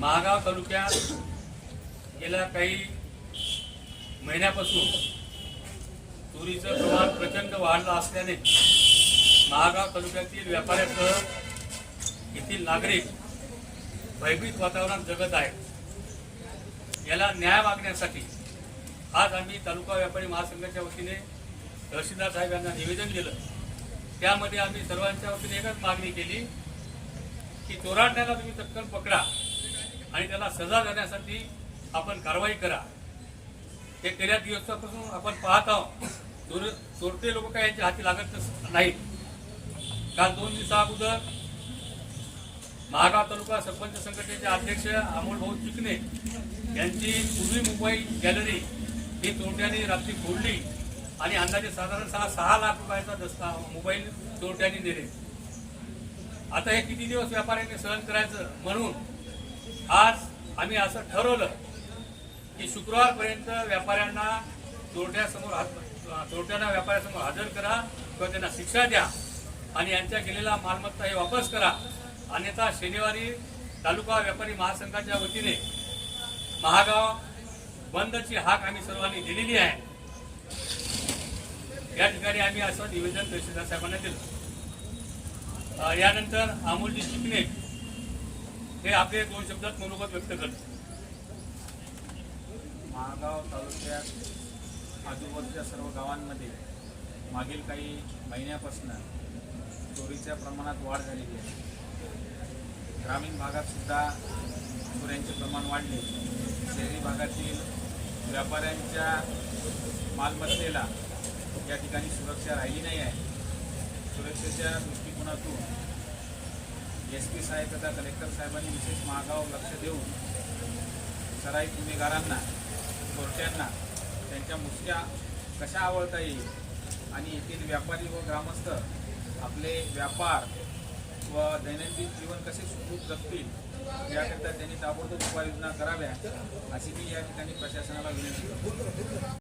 महागाव तालुक्यात गेल्या काही महिन्यापासून चोरीचं प्रमाण प्रचंड वाढलं असल्याने महागाव तालुक्यातील व्यापाऱ्यासह येथील नागरिक भयभीत वातावरणात जगत आहेत. याला न्याय मागण्यासाठी आज आम्ही तालुका व्यापारी महासंघाच्या वतीने तहसीलदार साहेब यांना निवेदन दिलं. त्यामध्ये आम्ही सर्वांच्या वतीने एकच मागणी केली की चोराट्याला तुम्ही तत्कर पकडा. आणि त्याला सजा देण्यासाठी आपण कारवाई करा. हे गेल्या दिवसापासून आपण पाहत आहोत. चोर चोरते लोक काय यांच्या हाती लागत नाहीत. काल दोन दिवसा अगोदर महागाव तालुका सरपंच संघटनेचे अध्यक्ष अमोल भाऊ चिकणे यांची पूर्वी मुंबई गॅलरी ही चोरट्यांनी रात्री फोडली आणि अंदाजे साधारण सहा सहा लाख रुपयाचा दस्ता मोबाईल चोरट्यांनी दिले आता हे किती दिवस व्यापाऱ्यांनी सहन करायचं म्हणून आज आम्ही असं ठरवलं की शुक्रवारपर्यंत व्यापाऱ्यांना चोरट्यासमोर हात चोरट्यांना व्यापाऱ्यासमोर हजर करा किंवा त्यांना शिक्षा द्या आणि यांच्या गेलेला मालमत्ता हे वापस करा. अन्यथा शनिवारी तालुका व्यापारी महासंघाच्या वतीने महागाव बंदची हाक आम्ही सर्वांनी दिलेली आहे. या ठिकाणी आम्ही असं निवेदन तहसीलदार साहेबांना दिलं. यानंतर अमोलजी चिकणे हे आपले दोन शब्दात मनोगत व्यक्त करते महागाव तालुक्यात आजूबाजूच्या सर्व गावांमध्ये मागील काही महिन्यापासून चोरीच्या प्रमाणात वाढ झालेली आहे. ग्रामीण भागात सुद्धा चोऱ्यांचे प्रमाण वाढले. शहरी भागातील व्यापाऱ्यांच्या मालमत्तेला या ठिकाणी सुरक्षा राहिली नाही आहे. सुरक्षेच्या दृष्टिकोनातून एस पी साहेब तथा कलेक्टर साहेबांनी विशेष महागाव लक्ष देऊन सराई गुन्हेगारांना चोरट्यांना त्यांच्या मुसक्या कशा आवळता येईल? आणि येथील व्यापारी व ग्रामस्थ आपले व्यापार व दैनंदिन जीवन कसे सुखरूप जगतील याकरिता त्यांनी ताबडतोब उपाययोजना कराव्या अशी मी या ठिकाणी प्रशासनाला विनंती करतो.